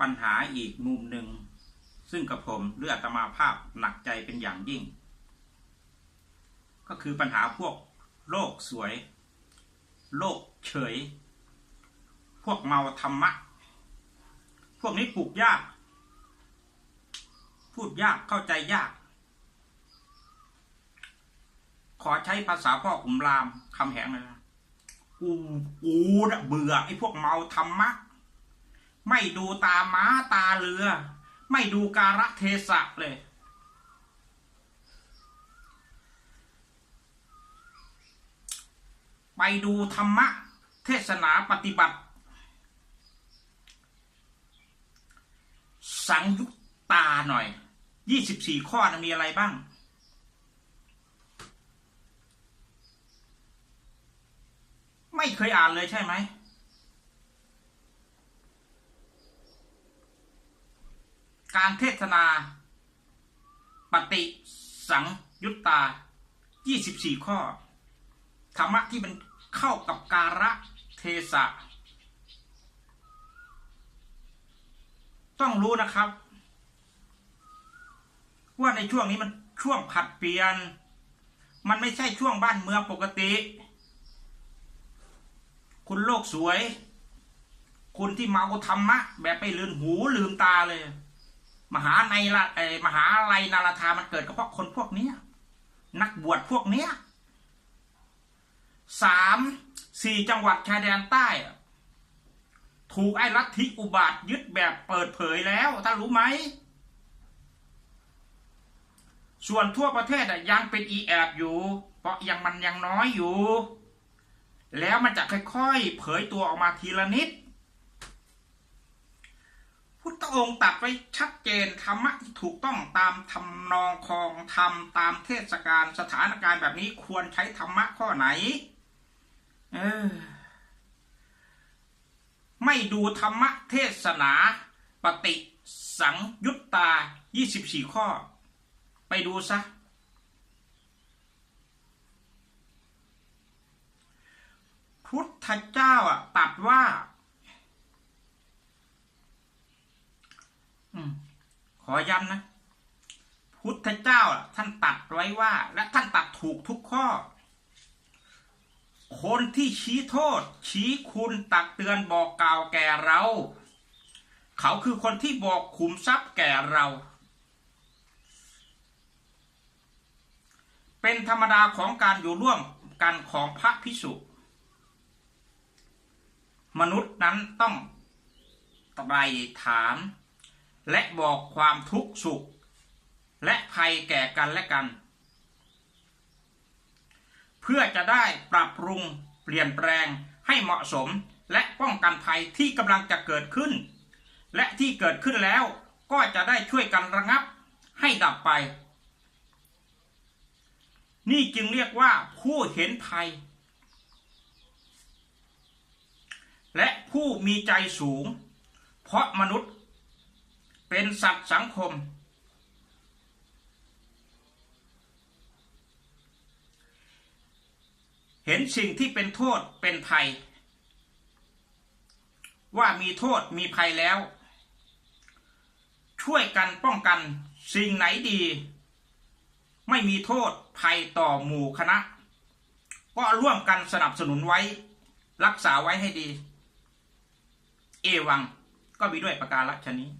ปัญหาอีกมุมหนึ่ง ซึ่งกับผมเลือดตมาภาพหนักใจเป็นอย่างยิ่ง ก็คือปัญหาพวกโลกสวย โลกเฉย พวกเมาธรรมะ พวกนี้ปลูกยาก พูดยากเข้าใจยาก ขอใช้ภาษาพ่อขุมรามคำแหงเลยนะกูกูน่ะเบื่อไอ้พวกเมาธรรมะ ไม่ดูตาม้าตาเรือ ไม่ดูการะเทศะเลย ไปดูธรรมะเทศนาปฏิบัติ สังยุตตาหน่อยยี่สิบสี่ข้อนะมีอะไรบ้างไม่เคยอ่านเลยใช่ไหม การเทศนา ปฏิสังยุตตา 24 ข้อ ธรรมะที่มันเข้ากับการะเทศะ ต้องรู้นะครับ ว่าในช่วงนี้มันช่วงผัดเปลี่ยน มันไม่ใช่ช่วงบ้านเมืองปกติ คุณโลกสวย คุณที่เมาธรรมะ แบบไปลืมหูลืมตาเลย มหาในละเอมหาลัยนาราธามันเกิดก็เพราะคนพวกเนี้ยนักบวชพวกเนี้ยสามสี่จังหวัดชายแดนใต้ ถูกไอ้ลัทธิอุบาทยึดแบบเปิดเผยแล้วท่านรู้ไหม ส่วนทั่วประเทศอะยังเป็นอีแอบอยู่ เพราะยังมันยังน้อยอยู่ แล้วมันจะค่อยๆ เผยตัวออกมาทีละนิด องค์ตัดไว้ชัดเจนธรรมะที่ถูกต้องตามทำนองคองธรรมตามเทศกาลสถานการณ์แบบนี้ควรใช้ธรรมะข้อไหน เออ ไม่ดูธรรมะเทศนาปฏิสังยุตตา 24 ข้อ ไปดูซะ พุทธเจ้าอะตัดว่า อืมข อย้ำนะ พุทธเจ้าท่านตัดไว้ว่า และท่านตัดถูกทุกข้อ คนที่ชี้โทษ ชี้คุณตักเตือนบอกกล่าวแก่เรา เขาคือคนที่บอกขุมทรัพย์แก่เรา เป็นธรรมดาของการอยู่ร่วมกันของพระพิสุมนุษย์นั้นต้องไตรถาม และบอกความทุกข์สุข และภัยแก่กันและกัน เพื่อจะได้ปรับปรุงเปลี่ยนแปลงให้เหมาะสมและป้องกันภัยที่กำลังจะเกิดขึ้น และที่เกิดขึ้นแล้วก็จะได้ช่วยกันระงับให้ดับไป นี่จึงเรียกว่าผู้เห็นภัย และผู้มีใจสูง เพราะมนุษย์ เป็นสัตว์สังคม เห็นสิ่งที่เป็นโทษเป็นภัย ว่ามีโทษมีภัยแล้ว ช่วยกันป้องกันสิ่งไหนดี ไม่มีโทษภัยต่อหมู่คณะ ก็ร่วมกันสนับสนุนไว้ รักษาไว้ให้ดี เอวังก็มีด้วยประการลัชนี้